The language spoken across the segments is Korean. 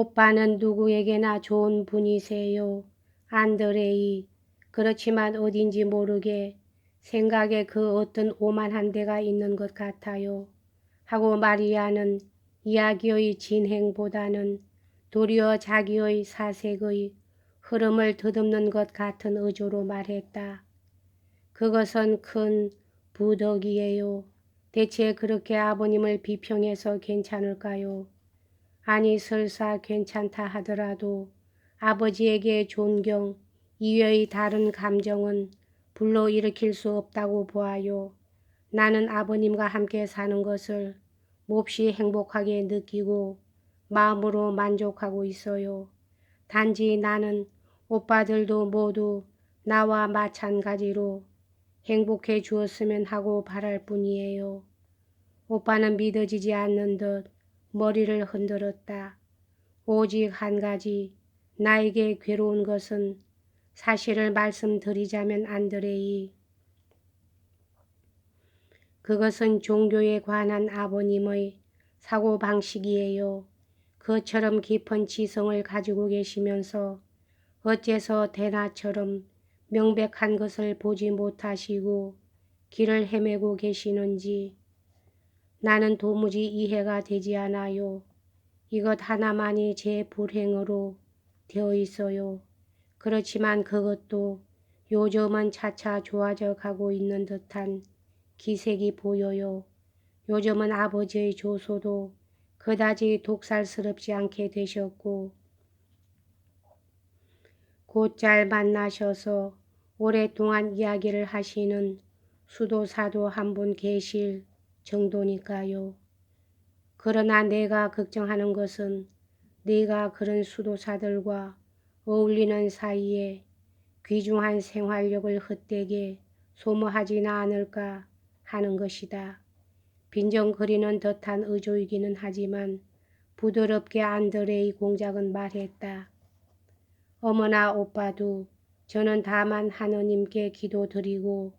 오빠는 누구에게나 좋은 분이세요. 안드레이. 그렇지만 어딘지 모르게 생각에 그 어떤 오만한 데가 있는 것 같아요. 하고 마리아는 이야기의 진행보다는 도리어 자기의 사색의 흐름을 더듬는 것 같은 어조로 말했다. 그것은 큰 부덕이에요. 대체 그렇게 아버님을 비평해서 괜찮을까요? 아니 설사 괜찮다 하더라도 아버지에게 존경 이외의 다른 감정은 불러 일으킬 수 없다고 보아요. 나는 아버님과 함께 사는 것을 몹시 행복하게 느끼고 마음으로 만족하고 있어요. 단지 나는 오빠들도 모두 나와 마찬가지로 행복해 주었으면 하고 바랄 뿐이에요. 오빠는 믿어지지 않는 듯 머리를 흔들었다. 오직 한 가지 나에게 괴로운 것은 사실을 말씀드리자면 안드레이. 그것은 종교에 관한 아버님의 사고방식이에요. 그처럼 깊은 지성을 가지고 계시면서 어째서 대나처럼 명백한 것을 보지 못하시고 길을 헤매고 계시는지 나는 도무지 이해가 되지 않아요. 이것 하나만이 제 불행으로 되어 있어요. 그렇지만 그것도 요즘은 차차 좋아져 가고 있는 듯한 기색이 보여요. 요즘은 아버지의 조소도 그다지 독살스럽지 않게 되셨고 곧 잘 만나셔서 오랫동안 이야기를 하시는 수도사도 한 분 계실 정도니까요. 그러나 내가 걱정하는 것은 네가 그런 수도사들과 어울리는 사이에 귀중한 생활력을 헛되게 소모하지는 않을까 하는 것이다. 빈정거리는 듯한 의조이기는 하지만 부드럽게 안드레이 공작은 말했다. 어머나 오빠도 저는 다만 하느님께 기도드리고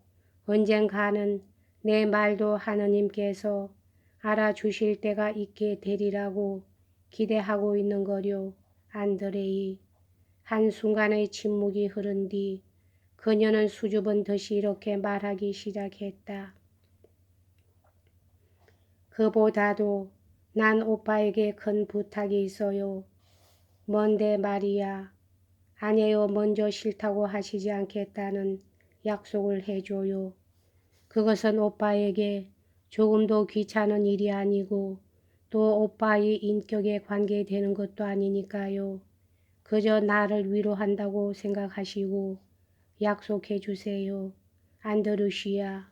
언젠가는 내 말도 하느님께서 알아주실 때가 있게 되리라고 기대하고 있는 거요. 안드레이. 한순간의 침묵이 흐른 뒤 그녀는 수줍은 듯이 이렇게 말하기 시작했다. 그보다도 난 오빠에게 큰 부탁이 있어요. 뭔데 말이야. 아니에요. 먼저 싫다고 하시지 않겠다는 약속을 해줘요. 그것은 오빠에게 조금도 귀찮은 일이 아니고 또 오빠의 인격에 관계되는 것도 아니니까요. 그저 나를 위로한다고 생각하시고 약속해 주세요. 안드루시아.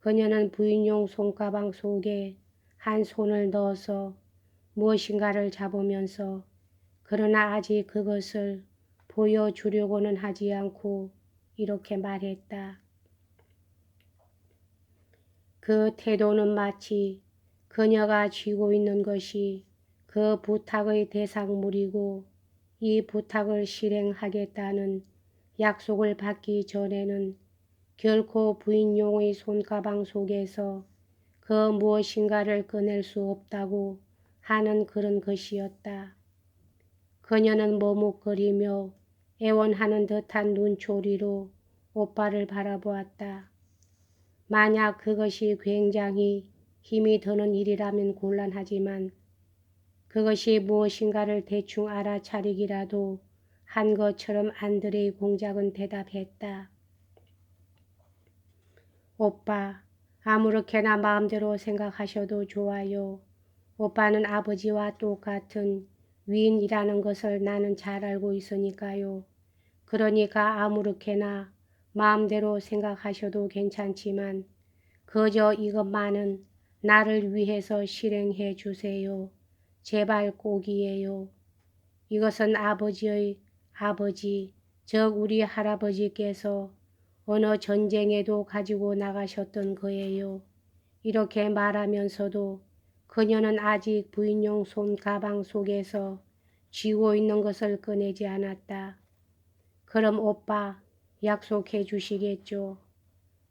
그녀는 부인용 손가방 속에 한 손을 넣어서 무엇인가를 잡으면서 그러나 아직 그것을 보여주려고는 하지 않고 이렇게 말했다. 그 태도는 마치 그녀가 쥐고 있는 것이 그 부탁의 대상물이고 이 부탁을 실행하겠다는 약속을 받기 전에는 결코 부인용의 손가방 속에서 그 무엇인가를 꺼낼 수 없다고 하는 그런 것이었다. 그녀는 머뭇거리며 애원하는 듯한 눈초리로 오빠를 바라보았다. 만약 그것이 굉장히 힘이 드는 일이라면 곤란하지만 그것이 무엇인가를 대충 알아차리기라도 한 것처럼 안드레이 공작은 대답했다. 오빠, 아무렇게나 마음대로 생각하셔도 좋아요. 오빠는 아버지와 똑같은 위인이라는 것을 나는 잘 알고 있으니까요. 그러니까 아무렇게나 마음대로 생각하셔도 괜찮지만 그저 이것만은 나를 위해서 실행해 주세요. 제발 꼭이에요. 이것은 아버지의 아버지, 즉 우리 할아버지께서 어느 전쟁에도 가지고 나가셨던 거예요. 이렇게 말하면서도 그녀는 아직 부인용 손 가방 속에서 쥐고 있는 것을 꺼내지 않았다. 그럼 오빠 약속해 주시겠죠?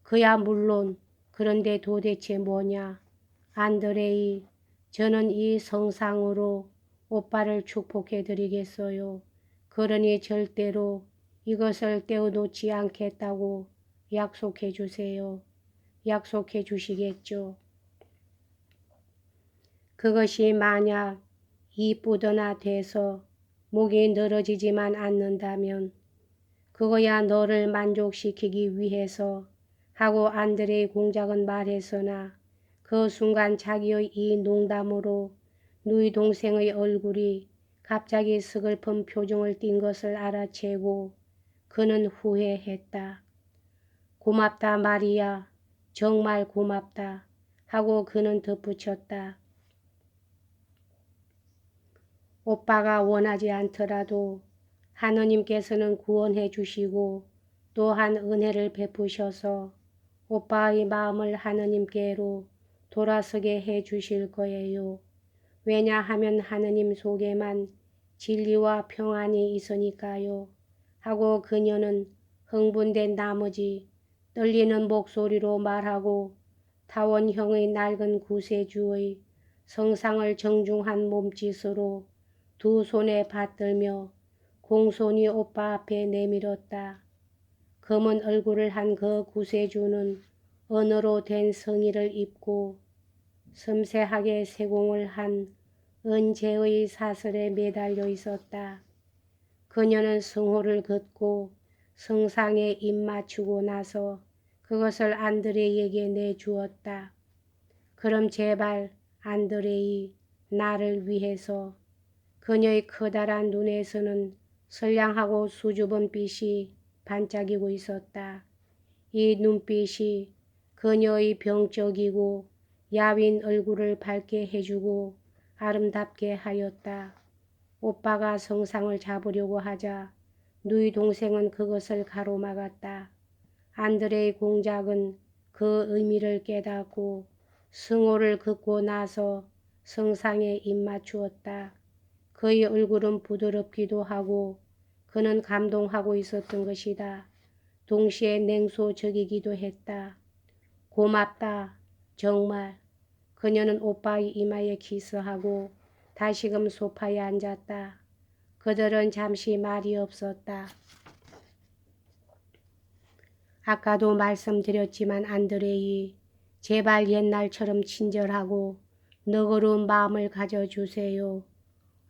그야 물론 그런데 도대체 뭐냐? 안드레이 저는 이 성상으로 오빠를 축복해 드리겠어요. 그러니 절대로 이것을 떼어놓지 않겠다고 약속해 주세요. 약속해 주시겠죠. 그것이 만약 이쁘거나 돼서 목이 늘어지지만 않는다면 그거야 너를 만족시키기 위해서 하고 안드레의 공작은 말했으나 그 순간 자기의 이 농담으로 누이 동생의 얼굴이 갑자기 스글픈 표정을 띈 것을 알아채고 그는 후회했다. 고맙다 마리아. 정말 고맙다. 하고 그는 덧붙였다. 오빠가 원하지 않더라도 하느님께서는 구원해 주시고 또한 은혜를 베푸셔서 오빠의 마음을 하느님께로 돌아서게 해 주실 거예요. 왜냐하면 하느님 속에만 진리와 평안이 있으니까요. 하고 그녀는 흥분된 나머지 떨리는 목소리로 말하고 타원형의 낡은 구세주의 성상을 정중한 몸짓으로 두 손에 받들며 공손히 오빠 앞에 내밀었다. 검은 얼굴을 한 그 구세주는 은으로 된 성의를 입고 섬세하게 세공을 한 은재의 사슬에 매달려 있었다. 그녀는 성호를 긋고 성상에 입 맞추고 나서 그것을 안드레에게 내주었다. 그럼 제발 안드레이 나를 위해서 그녀의 커다란 눈에서는 선량하고 수줍은 빛이 반짝이고 있었다. 이 눈빛이 그녀의 병적이고 야윈 얼굴을 밝게 해주고 아름답게 하였다. 오빠가 성상을 잡으려고 하자 누이 동생은 그것을 가로막았다. 안드레의 공작은 그 의미를 깨닫고 승호를 긋고 나서 성상에 입 맞추었다. 그의 얼굴은 부드럽기도 하고 그는 감동하고 있었던 것이다. 동시에 냉소적이기도 했다. 고맙다. 정말. 그녀는 오빠의 이마에 키스하고 다시금 소파에 앉았다. 그들은 잠시 말이 없었다. 아까도 말씀드렸지만 안드레이 제발 옛날처럼 친절하고 너그러운 마음을 가져주세요.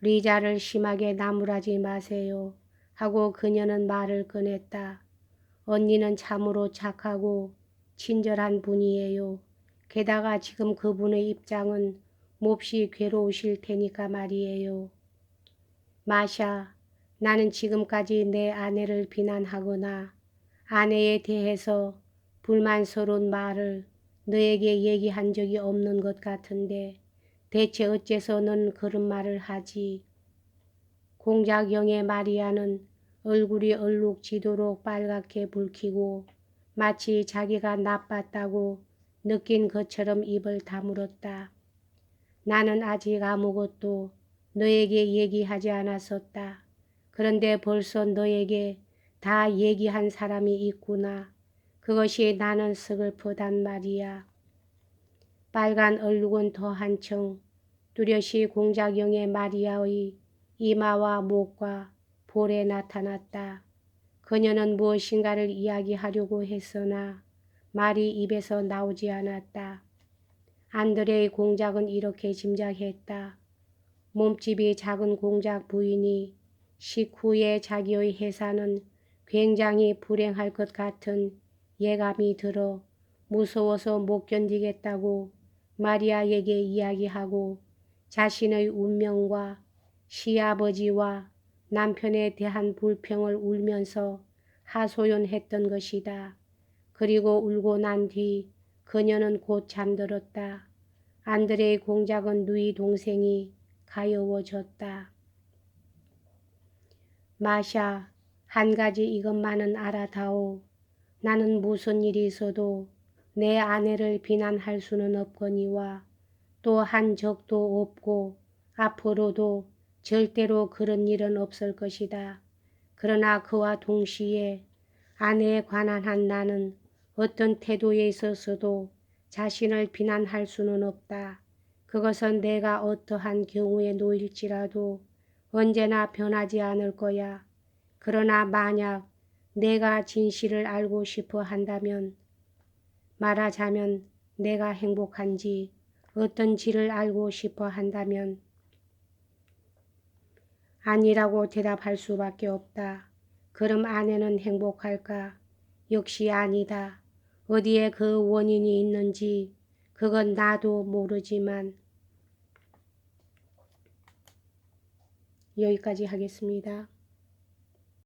리자를 심하게 나무라지 마세요. 하고 그녀는 말을 꺼냈다. 언니는 참으로 착하고 친절한 분이에요. 게다가 지금 그분의 입장은 몹시 괴로우실 테니까 말이에요. 마샤, 나는 지금까지 내 아내를 비난하거나 아내에 대해서 불만스러운 말을 너에게 얘기한 적이 없는 것 같은데 대체 어째서 넌 그런 말을 하지? 공작영의 마리아는 얼굴이 얼룩지도록 빨갛게 붉히고 마치 자기가 나빴다고 느낀 것처럼 입을 다물었다. 나는 아직 아무것도 너에게 얘기하지 않았었다. 그런데 벌써 너에게 다 얘기한 사람이 있구나. 그것이 나는 서글프단 말이야. 빨간 얼룩은 더 한층 뚜렷이 공작용의 마리아의 이마와 목과 볼에 나타났다. 그녀는 무엇인가를 이야기하려고 했으나 말이 입에서 나오지 않았다. 안드레의 공작은 이렇게 짐작했다. 몸집이 작은 공작 부인이 식후에 자기의 회사는 굉장히 불행할 것 같은 예감이 들어 무서워서 못 견디겠다고 마리아에게 이야기하고 자신의 운명과 시아버지와 남편에 대한 불평을 울면서 하소연했던 것이다. 그리고 울고 난 뒤 그녀는 곧 잠들었다. 안드레의 공작은 누이 동생이 가여워졌다. 마샤, 한 가지 이것만은 알아다오. 나는 무슨 일이 있어도 내 아내를 비난할 수는 없거니와 또한 적도 없고 앞으로도 절대로 그런 일은 없을 것이다. 그러나 그와 동시에 아내에 관한 한 나는 어떤 태도에 있어서도 자신을 비난할 수는 없다. 그것은 내가 어떠한 경우에 놓일지라도 언제나 변하지 않을 거야. 그러나 만약 내가 진실을 알고 싶어 한다면 말하자면 내가 행복한지 어떤지를 알고 싶어 한다면 아니라고 대답할 수밖에 없다. 그럼 아내는 행복할까? 역시 아니다. 어디에 그 원인이 있는지 그건 나도 모르지만 여기까지 하겠습니다.